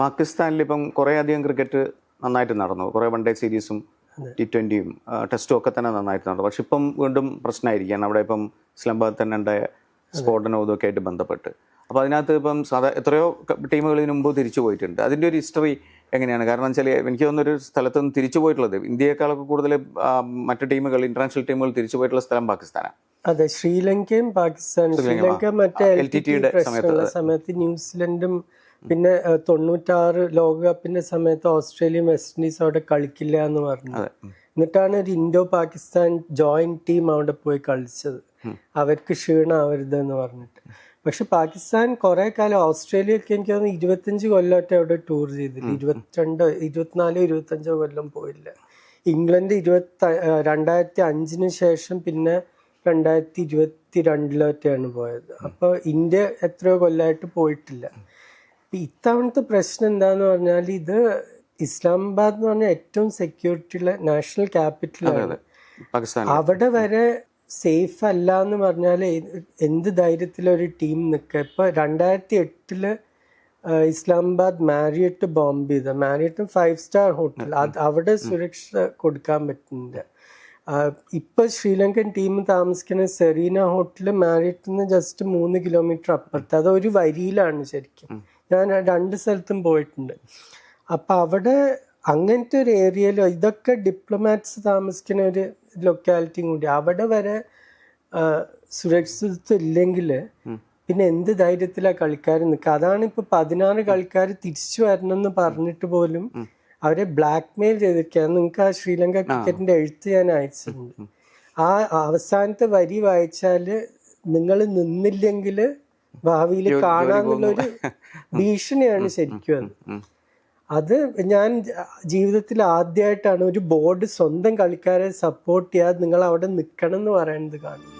പാകിസ്ഥാനിൽ ഇപ്പം കുറേ അധികം ക്രിക്കറ്റ് നന്നായിട്ട് നടന്നു. കുറേ വൺ ഡേ സീരീസും ടി ട്വന്റിയും ടെസ്റ്റും ഒക്കെ തന്നെ നന്നായിട്ട് നടന്നു. പക്ഷെ ഇപ്പം വീണ്ടും പ്രശ്നമായിരിക്കുകയാണ്. അവിടെ ഇപ്പം ഇസ്ലാമാബാദ് തന്നെ ഉണ്ടായ സ്ഫോടനവും ഇതൊക്കെ ആയിട്ട് ബന്ധപ്പെട്ട്. അപ്പോൾ അതിനകത്ത് ഇപ്പം സാധാ എത്രയോ ടീമുകൾ ഇതിനു മുമ്പ് തിരിച്ചു പോയിട്ടുണ്ട്. അതിന്റെ ഒരു ഹിസ്റ്ററി എങ്ങനെയാണ്? കാരണം വെച്ചാൽ എനിക്ക് തോന്നുന്ന ഒരു സ്ഥലത്ത് നിന്ന് തിരിച്ചു പോയിട്ടുള്ളത്. ഇന്ത്യയെക്കാളൊക്കെ കൂടുതൽ മറ്റു ടീമുകൾ ഇന്റർനാഷണൽ ടീമുകൾ തിരിച്ചു പോയിട്ടുള്ള സ്ഥലം പാകിസ്ഥാനാണ്. അതെ ശ്രീലങ്കയും പാകിസ്ഥാനും. ശ്രീലങ്ക മറ്റേ സമയത്ത് ന്യൂസിലൻഡും പിന്നെ തൊണ്ണൂറ്റാറ് ലോകകപ്പിന്റെ സമയത്ത് ഓസ്ട്രേലിയ വെസ്റ്റ് ഇൻഡീസ് അവിടെ കളിക്കില്ല എന്ന് പറഞ്ഞത്. എന്നിട്ടാണ് ഒരു ഇൻഡോ പാകിസ്ഥാൻ ജോയിന്റ് ടീം അവിടെ പോയി കളിച്ചത്. അവർക്ക് ക്ഷീണാവരുത് എന്ന് പറഞ്ഞിട്ട്. പക്ഷെ പാകിസ്ഥാൻ കുറെ കാലം ഓസ്ട്രേലിയക്ക് എനിക്ക് തോന്നുന്നു ഇരുപത്തഞ്ച് കൊല്ലമായിട്ട് അവിടെ ടൂർ ചെയ്തില്ല. ഇരുപത്തിരണ്ട് ഇരുപത്തിനാലോ ഇരുപത്തഞ്ചോ കൊല്ലം പോയില്ല. ഇംഗ്ലണ്ട് ഇരുപത്തി രണ്ടായിരത്തി അഞ്ചിന് ശേഷം പിന്നെ രണ്ടായിരത്തി ഇരുപത്തി രണ്ടിലൊക്കെയാണ് പോയത് അപ്പോൾ ഇന്ത്യ എത്രയോ കൊല്ലമായിട്ട് പോയിട്ടില്ല. ഇത്തവണത്തെ പ്രശ്നം എന്താന്ന് പറഞ്ഞാൽ ഇത് ഇസ്ലാമാബാദ് എന്ന് പറഞ്ഞാൽ ഏറ്റവും സെക്യൂരിറ്റി ഉള്ള നാഷണൽ ക്യാപിറ്റലാണ് ആണ്. അവിടെ വരെ സേഫ് അല്ല എന്ന് പറഞ്ഞാൽ എന്ത് ധൈര്യത്തിലൊരു ടീം നിൽക്കുക. ഇപ്പൊ രണ്ടായിരത്തി എട്ടിൽ ഇസ്ലാമാബാദ് മാരിയറ്റ് ബോംബ് ചെയ്ത. Marriott five star hotel. അത് അവിടെ സുരക്ഷ കൊടുക്കാൻ പറ്റുന്നില്ല. ഇപ്പൊ ശ്രീലങ്കൻ ടീം താമസിക്കുന്ന സെറീന ഹോട്ടൽ മാരിയറ്റിൽ നിന്ന് ജസ്റ്റ് മൂന്ന് കിലോമീറ്റർ അപ്പുറത്ത്. അത് ഒരു വരിയിലാണ് ശരിക്കും. ഞാൻ രണ്ട് സ്ഥലത്തും പോയിട്ടുണ്ട്. അപ്പം അവിടെ അങ്ങനത്തെ ഒരു ഏരിയയിലോ ഇതൊക്കെ ഡിപ്ലോമാറ്റ്സ് താമസിക്കുന്ന ഒരു ലൊക്കാലിറ്റിയും കൂടി. അവിടെ വരെ സുരക്ഷിതത്വം ഇല്ലെങ്കിൽ പിന്നെ എന്ത് ധൈര്യത്തിലാണ് കളിക്കാർ നിൽക്കുക അതാണ് ഇപ്പൊ പതിനാറ് കളിക്കാർ തിരിച്ചു വരണം എന്ന് പറഞ്ഞിട്ട് പോലും അവരെ ബ്ലാക്ക് മെയിൽ ചെയ്തിരിക്കുകയാണ് നിങ്ങൾക്ക് ആ ശ്രീലങ്ക ക്രിക്കറ്റിന്റെ എഴുത്ത് ഞാൻ അയച്ചിട്ടുണ്ട്. ആ അവസാനത്തെ വരി വായിച്ചാൽ നിങ്ങൾ നിന്നില്ലെങ്കിൽ ഭാവിയിൽ കാണാന്നുള്ളൊരു ഭീഷണിയാണ് ശരിക്കും അത്. അത് ഞാൻ ജീവിതത്തിൽ ആദ്യമായിട്ടാണ് ഒരു ബോർഡ് സ്വന്തം കളിക്കാരെ സപ്പോർട്ട് ചെയ്യാതെ നിങ്ങൾ അവിടെ നിൽക്കണം എന്ന് പറയുന്നത് കാണുന്നത്.